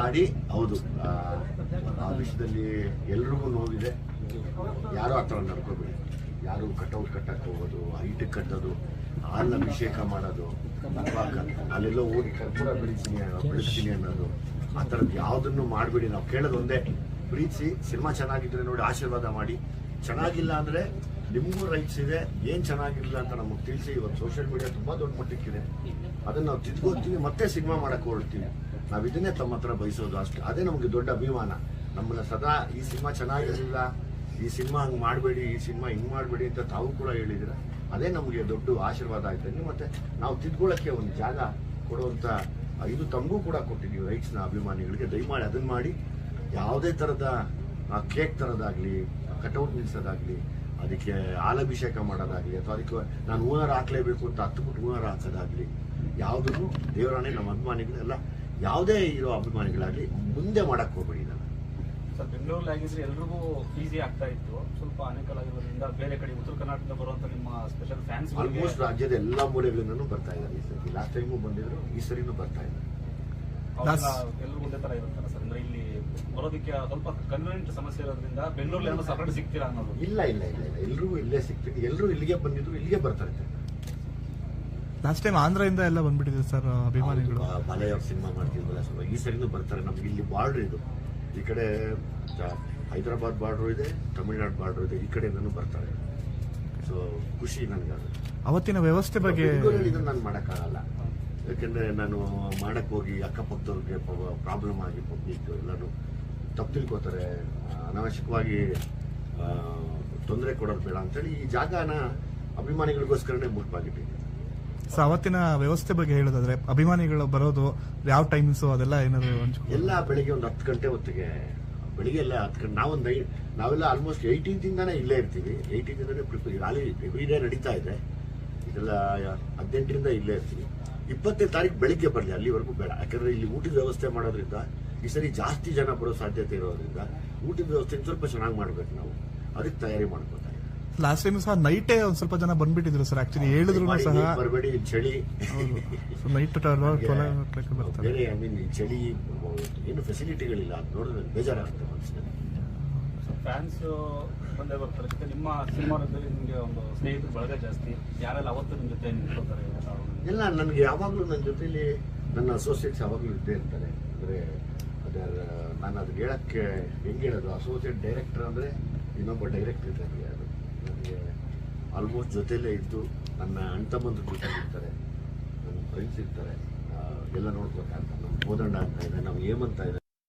ಮಾಡಿ ಹೌದು. ಆ, ವಿಷಯದಲ್ಲಿ ಎಲ್ರಿಗೂ ನೋವಿದೆ. ಯಾರು ಆ ಥರ ನಡ್ಕೋಬೇಡಿ. ಯಾರು ಕಟೌಟ್ ಕಟ್ಟಕ್ಕೆ ಹೋಗೋದು ಹೈಟ್ ಕಟ್ಟೋದು ಹಾಲ್ ಅಭಿಷೇಕ ಮಾಡೋದು ಅಥವಾ ಅಲ್ಲೆಲ್ಲೋ ಹೋಗಿ ಕರ್ಪೂರ ಬೆಳಿತೀನಿ ಬೆಳೆಸ್ತೀನಿ ಅನ್ನೋದು ಆ ಥರದ್ದು ಯಾವುದನ್ನು ಮಾಡಬೇಡಿ. ನಾವು ಕೇಳೋದು ಒಂದೇ ಪ್ರೀತಿಸಿ ಸಿನಿಮಾ ಚೆನ್ನಾಗಿದ್ರೆ ನೋಡಿ ಆಶೀರ್ವಾದ ಮಾಡಿ. ಚೆನ್ನಾಗಿಲ್ಲ ಅಂದರೆ ನಿಮಗೂ ರೈಟ್ಸ್ ಇದೆ. ಏನು ಚೆನ್ನಾಗಿಲ್ಲ ಅಂತ ನಮಗೆ ತಿಳಿಸಿ. ಇವತ್ತು ಸೋಷಿಯಲ್ ಮೀಡಿಯಾ ತುಂಬ ದೊಡ್ಡ ಮಟ್ಟಕ್ಕಿದೆ. ಅದನ್ನು ನಾವು ತಿದ್ಕೋತೀವಿ ಮತ್ತೆ ಸಿನಿಮಾ ಮಾಡೋಕ್ಕೆ ಹೊರಡ್ತೀವಿ. ನಾವು ಇದನ್ನೇ ತಮ್ಮ ಹತ್ರ ಬಯಸೋದು ಅಷ್ಟೇ. ಅದೇ ನಮಗೆ ದೊಡ್ಡ ಅಭಿಮಾನ. ನಮ್ಮನ್ನ ಸದಾ ಈ ಸಿನಿಮಾ ಚೆನ್ನಾಗಿರಲಿಲ್ಲ, ಈ ಸಿನಿಮಾ ಹಂಗೆ ಮಾಡಬೇಡಿ, ಈ ಸಿನಿಮಾ ಹಿಂಗೆ ಮಾಡಬೇಡಿ ಅಂತ ತಾವು ಕೂಡ ಹೇಳಿದಿರ ಅದೇ ನಮಗೆ ದೊಡ್ಡ ಆಶೀರ್ವಾದ ಆಯ್ತು ಮತ್ತೆ ನಾವು ತಿದ್ಕೊಳ್ಳೋಕ್ಕೆ ಒಂದು ಜಾಗ ಕೊಡುವಂಥ ಇದು ತಮಗೂ ಕೂಡ ಕೊಟ್ಟಿದ್ದೀವಿ ರೈಟ್ಸ್ನ ಅಭಿಮಾನಿಗಳಿಗೆ. ದಯಮಾಡಿ ಅದನ್ನು ಮಾಡಿ, ಯಾವುದೇ ಥರದ ಕೇಕ್ ತರೋದಾಗಲಿ ಕಟೌಟ್ ನಿಲ್ಸೋದಾಗಲಿ, ಅದಕ್ಕೆ ಹಾಲಭಿಷೇಕ ಮಾಡೋದಾಗಲಿ, ಅಥವಾ ಅದಕ್ಕೆ ನಾನು ಹೂನಾರ ಹಾಕಲೇಬೇಕು ಅಂತ ಹತ್ಬಿಟ್ಟು ಹೂನಾರ ಹಾಕೋದಾಗಲಿ, ಯಾವುದನ್ನು ದೇವರಾಣೆ ನಮ್ಮ ಅಭಿಮಾನಿಗಳೆಲ್ಲ ಯಾವುದೇ ಇರೋ ಅಭಿಮಾನಿಗಳಾಗಲಿ ಮುಂದೆ ಮಾಡಕ್ಕೆ ಹೋಗ್ಬೇಡಿ ನಾನು ಸರ್ ಬೆಂಗಳೂರಲ್ಲಿ ಆಗಿದ್ರೆ ಎಲ್ರಿಗೂ ಈಸಿ ಆಗ್ತಾ ಇತ್ತು. ಸ್ವಲ್ಪ ಅನುಕೂಲ ಆಗಿರೋದ್ರಿಂದ ಬೇರೆ ಕಡೆ ಉತ್ತರ ಕರ್ನಾಟಕದಿಂದ ಬರುವಂತ ನಿಮ್ಮ ಸ್ಪೆಷಲ್ ಫ್ಯಾನ್ಸ್ ಆಲ್ಮೋಸ್ಟ್ ರಾಜ್ಯದ ಎಲ್ಲ ಮೂಲೆಗಳಿಂದನೂ ಬರ್ತಾ ಇದ್ದಾರೆ ಈ ಸರಿ ಲಾಸ್ಟ್ ಟೈಮು ಬಂದಿದ್ರು ಈ ಸರಿನೂ ಬರ್ತಾ ಇದ್ದಾರೆ ಎಲ್ಲರೂ ಒಂದೇ ತರ ಇರುತ್ತಲ್ಲ ಸರ್. ಅಂದ್ರೆ ಇಲ್ಲಿ ಬರೋದಕ್ಕೆ ಸ್ವಲ್ಪ ಕನ್ವೀನಿಯಂಟ್ ಸಮಸ್ಯೆ ಇರೋದ್ರಿಂದ ಬೆಂಗಳೂರಲ್ಲಿ ಏನೋ ಸಪರೇಟ್ ಸಿಗ್ತೀರಾ ಅನ್ನೋದು? ಇಲ್ಲ ಇಲ್ಲ ಇಲ್ಲ ಇಲ್ಲ. ಎಲ್ರಿಗೂ ಇಲ್ಲೇ ಸಿಗ್ತೀವಿ ಎಲ್ಲರೂ ಇಲ್ಲಿಗೆ ಬಂದಿದ್ರು ಇಲ್ಲಿಗೆ ಬರ್ತಾರೆ. ಲಾಸ್ಟ್ ಟೈಮ್ ಆಂಧ್ರದಿಂದ ಎಲ್ಲ ಬಂದ್ಬಿಟ್ಟಿದೆ ಸರ್ ಅಭಿಮಾನಿಗಳು. ಅವ್ರ ಸಿನಿಮಾ ಮಾಡ್ತಿದ್ವಲ್ಲ ಸ್ವಲ್ಪ. ಈ ಸರಿನೂ ಬರ್ತಾರೆ. ನಮ್ಗೆ ಇಲ್ಲಿ ಬಾರ್ಡ್ರ್ ಇದು. ಈ ಕಡೆ ಹೈದರಾಬಾದ್ ಬಾರ್ಡ್ರು ಇದೆ ತಮಿಳ್ನಾಡು ಬಾರ್ಡ್ರು ಇದೆ. ಈ ಕಡೆಯಿಂದನೂ ಬರ್ತಾರೆ. ಸೊ ಖುಷಿ ನನಗೆ ಅದು. ಅವತ್ತಿನ ವ್ಯವಸ್ಥೆ ಬಗ್ಗೆ ಇದನ್ನು ನಾನು ಮಾಡೋಕ್ಕಾಗಲ್ಲ. ಯಾಕೆಂದ್ರೆ ನಾನು ಮಾಡಕ್ಕೆ ಹೋಗಿ ಅಕ್ಕಪಕ್ಕದವ್ರಿಗೆ ಪ್ರಾಬ್ಲಮ್ ಆಗಿ ಪಬ್ಲಿಕ್ ಎಲ್ಲರೂ ತಪ್ಪು ತಿಳ್ಕೋತಾರೆ. ಅನಾವಶ್ಯಕವಾಗಿ ತೊಂದರೆ ಕೊಡೋದು ಬೇಡ ಅಂತೇಳಿ ಈ ಜಾಗನ ಅಭಿಮಾನಿಗಳಿಗೋಸ್ಕರನೇ ಮುಟ್ಟಾಗಿಟ್ಟಿದ್ದೀನಿ ಸೊ ಅವತ್ತಿನ ವ್ಯವಸ್ಥೆ ಬಗ್ಗೆ ಹೇಳೋದಾದ್ರೆ, ಅಭಿಮಾನಿಗಳು ಬರೋದು ಯಾವ ಟೈಮ್ಸ್ ಅದೆಲ್ಲ ಏನಾದ್ರು ಎಲ್ಲ ಬೆಳಿಗ್ಗೆ ಒಂದು ಹತ್ತು ಗಂಟೆ ಹೊತ್ತಿಗೆ ಬೆಳಿಗ್ಗೆ ಎಲ್ಲ ಹತ್ತು ಗಂಟೆ, ನಾವೊಂದು ನಾವೆಲ್ಲ ಆಲ್ಮೋಸ್ಟ್ ಏಯ್ಟೀನ್ತಿಂದಾನೇ ಇಲ್ಲೇ ಇರ್ತೀವಿ. Eighteen prepare rally every day ನಡೀತಾ ಇದೆ. ಇದೆಲ್ಲ, ಹದಿನೆಂಟರಿಂದ ಇಲ್ಲೇ ಇರ್ತೀವಿ. ಇಪ್ಪತ್ತನೇ ತಾರೀಕು ಬೆಳಿಗ್ಗೆ ಬರಲಿ, ಅಲ್ಲಿವರೆಗೂ ಬೇಡ. ಯಾಕಂದ್ರೆ ಇಲ್ಲಿ ಊಟದ ವ್ಯವಸ್ಥೆ ಮಾಡೋದ್ರಿಂದ, ಈ ಸರಿ ಜಾಸ್ತಿ ಜನ ಬರೋ ಸಾಧ್ಯತೆ ಇರೋದ್ರಿಂದ, ಊಟದ ವ್ಯವಸ್ಥೆ ಸ್ವಲ್ಪ ಚೆನ್ನಾಗಿ ಮಾಡ್ಬೇಕು ನಾವು. ಅದಕ್ಕೆ ತಯಾರಿ ಮಾಡ್ಕೊತಾ. ಲಾಸ್ಟ್ ಟೈಮ್ ಸಹ ನೈಟೇ ಒಂದ್ ಸ್ವಲ್ಪ ಜನ ಬಂದ್ಬಿಟ್ಟಿದ್ರು ಸರ್ ಆಕ್ಚುಲಿ ಹೇಳಿದ್ರು ಸಹ. ಬರಬೇಡಿ ಚಳಿ. ನೈಟ್ ಟ್ವೆಲ್ ಬರ್ತಾರೆ. ಬೇರೆ ಐ ಮೀನ್ ಚಳಿ ಏನು ಫೆಸಿಲಿಟಿಗಳಿಲ್ಲ ಅದು ನೋಡಿದ್ರೆ ಬೇಜಾರಾಗುತ್ತೆ ಫ್ಯಾನ್ಸ್ ಬಂದೇ ಬರ್ತಾರೆ. ಜೊತೆ ನಿಮ್ಮ ಸಿನಿಮಾದಲ್ಲಿ ನಿಮಗೆ ಒಂದು ಸ್ನೇಹಿತರು ಬಳಗ ಜಾಸ್ತಿ. ಯಾರೆಲ್ಲ ಅವತ್ತು ನಿಮ್ಮ ಜೊತೆ ನಿಂತ್ಕೊತಾರೆ ಇಲ್ಲ ನನಗೆ ಯಾವಾಗಲೂ ನನ್ನ ಜೊತೆಲಿ ನನ್ನ ಅಸೋಸಿಯೇಟ್ಸ್ ಯಾವಾಗಲೂ ಇದ್ದೇ ಇರ್ತಾರೆ. ಅಂದರೆ ಅದರ ನಾನು ಅದನ್ನ ಹೇಳಕ್ಕೆ ಹೆಂಗೆ ಹೇಳೋದು? ಅಸೋಸಿಯೇಟ್ ಡೈರೆಕ್ಟರ್ ಅಂದರೆ ಇನ್ನೊಬ್ಬ ಡೈರೆಕ್ಟರ್ ಇದ್ದಾರೆ ಅದು. ನನಗೆ ಆಲ್ಮೋಸ್ಟ್ ಜೊತೆಲೇ ಇದ್ದು ನನ್ನ ಅಣ್ಣ ತಮ್ಮಂದ್ರ ಜೊತೆ ಇರ್ತಾರೆ. ನನ್ನ ಫ್ರೆಂಡ್ಸ್ ಇರ್ತಾರೆ. ಎಲ್ಲ ಎಲ್ಲ ಇರ್ತಾರೆ. ನಮ್ಮ ಕೋದಂಡ ಅಂತ ಇದೆ, ನಮ್ಮ ಹೇಮಂತ ಇದೆ.